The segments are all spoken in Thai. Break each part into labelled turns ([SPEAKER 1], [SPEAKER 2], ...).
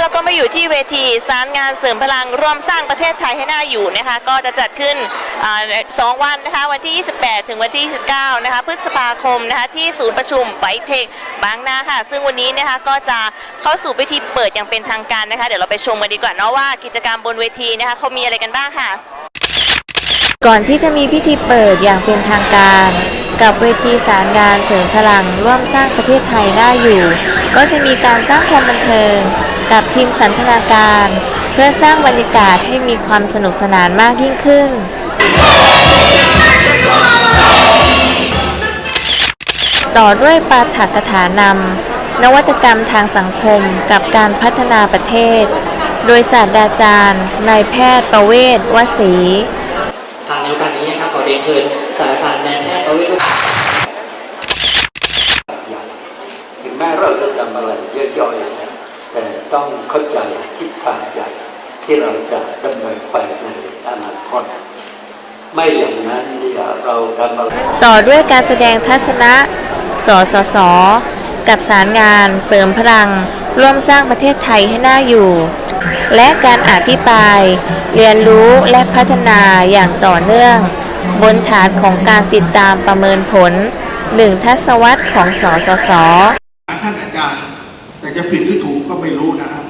[SPEAKER 1] เราก็ไม่อยู่ที่เวทีสารงานเสริมพลังร่วมสร้างประเทศไทยให้น่าอยู่นะคะ ก็จะจัดขึ้นอสองวันนะคะ วันที่ 28 ถึงวันที่ 29 นะคะ พฤษภาคมนะคะ ที่ศูนย์ประชุมไบเทคบางนาค่ะ ซึ่งวันนี้นะคะก็จะเข้าสู่พิธีเปิดอย่างเป็นทางการนะคะ เดี๋ยวเราไปชมกันดีกว่าเนาะว่ากิจกรรมบนเวทีนะคะเขามีอะไรกันบ้างค่ะ
[SPEAKER 2] ก่อนที่จะมีพิธีเปิดอย่างเป็นทางการกับเวทีสารงานเสริมพลังร่วมสร้างประเทศไทยได้อยู่ ก็จะมีการสร้างความบันเทิง กับทีมสันทนาการ เพื่อสร้างบรรยากาศให้มีความสนุกสนานมากยิ่งขึ้น ต่อด้วยปาฐกถานำนวัตกรรมทางสังคมกับการพัฒนาประเทศ โดยศาสตราจารย์นายแพทย์ประเวศวสี
[SPEAKER 3] ทางในโอกาสนี้นะครับขอเรียนเชิญศาสตราจารย์นายแพทย์ประวิตรวสิ
[SPEAKER 4] ถึงแม้เราจะทำอะไรย่อยๆนะแต้องเข้าใจทิศทางใหญ่ที่เราจะดำเนินไปในอนาคตไม่อย่างนั้นเนี่ยเราทำอะไร
[SPEAKER 2] ต่อด้วยการแสดงทัศนะสสส กับสารงานเสริมพลัง ร่วมสร้างประเทศไทยให้น่าอยู่ และการอภิปราย เรียนรู้และพัฒนาอย่างต่อเนื่อง บนฐานของการติดตามประเมินผลหนึ่งทศวรรษของสสส
[SPEAKER 5] ท่านอาจารย์ แต่จะผิดหรือถูกก็ไม่รู้นะครับ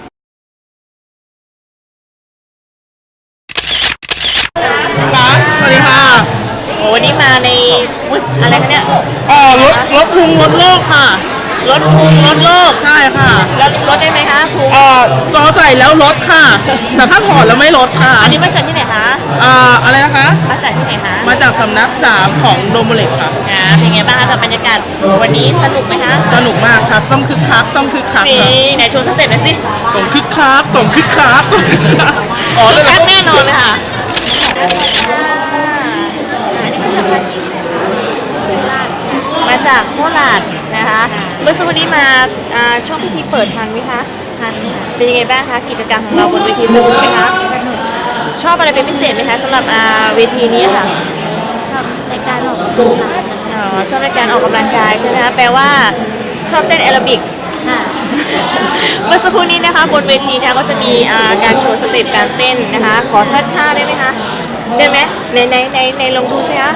[SPEAKER 1] ค่ะสวัสดีค่ะโอ้วันนี้มาในอุ๊ยอะไรคะเนี่ย
[SPEAKER 6] อ๋อลดลดพุงลดโลกค่ะ
[SPEAKER 1] รถภูมิรถโลก
[SPEAKER 6] ใช่ค่ะ จอใส่แล้วลดค่ะ แต่ถ้าถอดแล้วไม่ลดค่ะ
[SPEAKER 1] อันนี้มาจากที่ไหนคะ
[SPEAKER 6] อ่าอะไรนะคะ
[SPEAKER 1] มาจากที่ไหนคะ
[SPEAKER 6] มาจากสำนักสามของโดโมเล็กค่ะ
[SPEAKER 1] อ่าเป็นไงบ้างคะกับบรรยากาศวันนี้สนุกไหมคะ
[SPEAKER 6] สนุกมากครับ ต้องคึกคักต้องคึกคัก
[SPEAKER 1] นี่
[SPEAKER 6] ค่ะ
[SPEAKER 1] ไหนโชว์สเต็ปหน่อยสิ
[SPEAKER 6] ต้องคึกคักต้องคึกคักต้องคึกคักอ๋อ
[SPEAKER 1] คึ
[SPEAKER 6] เลย
[SPEAKER 1] ก
[SPEAKER 6] เหร
[SPEAKER 1] คั
[SPEAKER 6] อก
[SPEAKER 1] แน่นอนเลยค่ะมาจากโคราชนะคะ เมื่อสักครู่นี้มาอ่าช่วงพิธีเปิดทันไหมคะ ทันเป็นยังไงบ้างคะกิจกรรมของเราบนเวทีสนุกไหมคะชอบอะไรเป็นพิเศษไหมคะสำหรับอ่าเวทีนี้ค่ะ
[SPEAKER 2] ในการออก
[SPEAKER 1] อ๋อชอบในการออกกำลังกายใช่ไหมคะแปลว่าชอบเต้นแอโรบิกเมื่อสักครู่นี้นะคะบนเวทีนะคะก็จะมีอ่าการโชว์สเต็ปการเต้นนะคะ ขอสักท่าได้ไหมคะได้ไหมในในในในลองดูสิคะ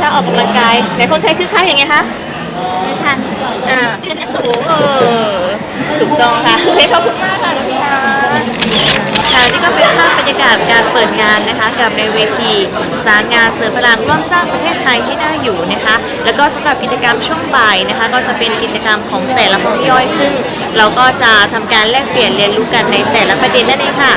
[SPEAKER 1] ถ้าออกกำลังกายในคนไทยคือค่าอย่างไงคะ
[SPEAKER 2] ไม่ทัน
[SPEAKER 1] อ่าโอ้โหเออ ถูกต้องค่ะโอเคขอบคุณมากค่ะน้องพี่ค่ะค่ะนี่ก็เป็นภาพบรรยากาศการเปิดงานนะคะ กับในเวทีสารงานเสริมพลังร่วมสร้างประเทศไทยให้น่าอยู่นะคะ แล้วก็สำหรับกิจกรรมช่วงบ่ายนะคะ ก็จะเป็นกิจกรรมของแต่ละห้องย่อยซึ่ง เราก็จะทำการแลกเปลี่ยนเรียนรู้กันในแต่ละประเด็นนั่นเองค่ะ